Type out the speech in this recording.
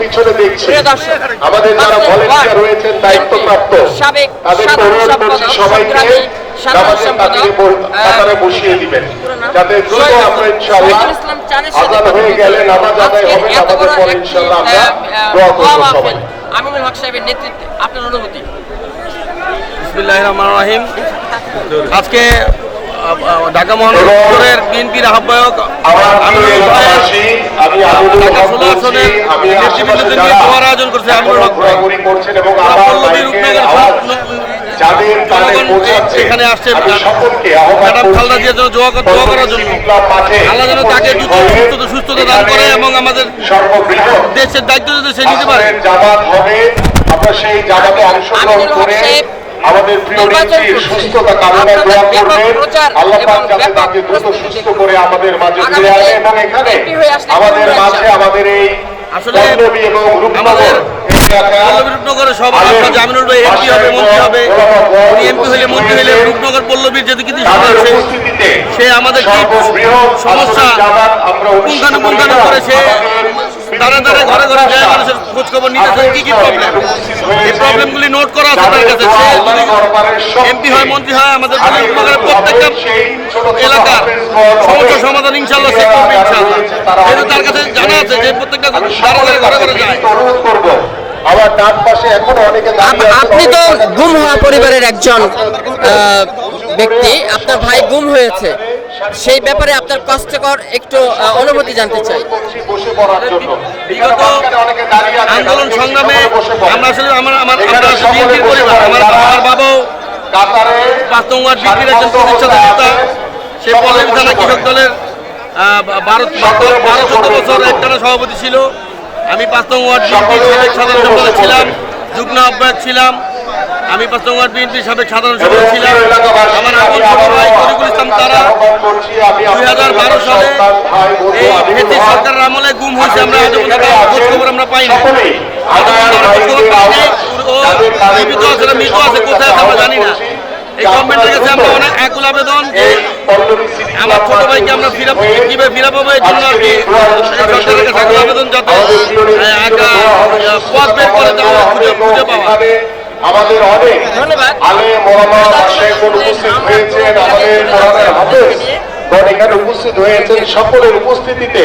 পিছনে দেখছি। আমাদের যারা ভলেন্টিয়ার রয়েছেন দায়িত্বপ্রাপ্ত সাবেক তাদের অনুরোধ করছি সবাইকে আমাদের কাতারে ব- আহ, কাতারে বসিয়ে দিবেন। যাতে দ্রুত আমরা ইনশাআল্লাহ শহীদুল ইসলাম চানের সাথে আজান হয়ে গেলে নামাজ আদায় হবে এত পরে ইনশাআল্লাহ আমরা আহ, আহ, দোয়া দোয়া সবাই আমিনুল হক সাহেবের নেতৃত্বে আপনার অনুভূতি? বিসমিল্লাহ রহমান রাহিম। আজকে ঢাকা মহানগরের বিএনপির আহ্বায়ক আমার আমিনুল প্রিয় হক সাহেব এলাকাবাসী, আমি আমিনুল ঢাকা ষোলো নেতৃবৃন্দদের নিয়ে আয়োজন করছে করছেন এবং এখানে আসছে ম্যাডাম জিয়ার জন্য দোয়া দোয়া করার জন্য। আল্লাহ যেন তাকে দ্রুত সুস্থতা দান করে আমাদের দেশের দায়িত্ব যাতে সে নিতে পারে। জামাত হবে। আমরা সেই জামাতে অংশগ্রহণ করে আমাদের প্রিয় সুস্থতা আপনাদের দোয়া করবেন। আল্লাহ পাক যাতে তাকে দ্রুত সুস্থ করে আমাদের মাঝে ফিরে আনে এবং এখানে আমাদের মাঝে আমাদের এই আসলে এবং রূপনগর আমাদের এই এলাকা পল্লবী রূপনগরে সব আশা জামিনুল ভাই এমপি হবে মন্ত্রী হবে উনি এমপি হলে মন্ত্রী হলে রূপনগর পল্লবীর যদি কিছু সে আমাদের সমস্যা? করি। করে সে দাঁড়া দাঁড়া ঘরে ঘরে যায় মানুষের খোঁজ খবর নিতেছে কি কি প্রবলেম এই প্রবলেমগুলি নোট করা আছে তার কাছে। সে যদি এমপি হয় মন্ত্রী হয় আমাদের প্রত্যেকটা এলাকার সমস্যা সমাধান ইনশাল্লাহ সে করবে ইনশাল্লাহ যেহেতু তার কাছে জানা আছে যে প্রত্যেকটা দাঁড়া ঘরে ঘরে যায়। আপনি তো গুম হওয়া পরিবারের একজন ব্যক্তি। আপনার ভাই গুম হয়েছে। সেই ব্যাপারে আপনার কষ্টকর একটু অনুমতি জানতে চাই। বিগত আন্দোলন সংগ্রামে। আমরা আসলে আমার আমার পরিবার আমার আমার বাবাও কাতারে পাঁচ ওয়ার্ড বিএনপির একজন প্রতিষ্ঠাতা নেতা। সে পল্লবী থানা কৃষক দলের বারো বারো চোদ্দ বছর একটানা সভাপতি ছিল। আমি পাঁচ নং ওয়ার্ড বিএনপির সাবেক সাধারণ সম্পাদক ছিলাম। যুগ্ম আহ্বায়ক ছিলাম। আমি পাঁচ নং ওয়ার্ড বিএনপির সাবেক সাধারণ সম্পাদক ছিলাম। আমার আপন ছোট ভাই তরিকুল ইসলাম তারা দুই হাজার বারো সালে এই ফেসি সরকারের আমলে গুম হয়েছে আমরা আজও পর্যন্ত খবর আমরা পাই না আমরা খোঁজ খবর পাই নাই। ও জীবিত আছে না মৃত আছে কোথায় আছে আমরা জানি না। এই গভর্নমেন্টের কাছে আমরা অনেক একুল আবেদন যে আমার ছোট ভাইকে আমরা কীভাবে এই জন্য আর কি। সরকারের কাছে একুল আবেদন যাতে একটা পথ বের করে দেওয়া খুঁজে খুঁজে পাওয়া আমাদের অনেক। আলে মোহাম্মদ এখন উপস্থিত হয়েছেন আমাদের কোরআনের হাফেজ এখানে উপস্থিত হয়েছেন সকলের উপস্থিতিতে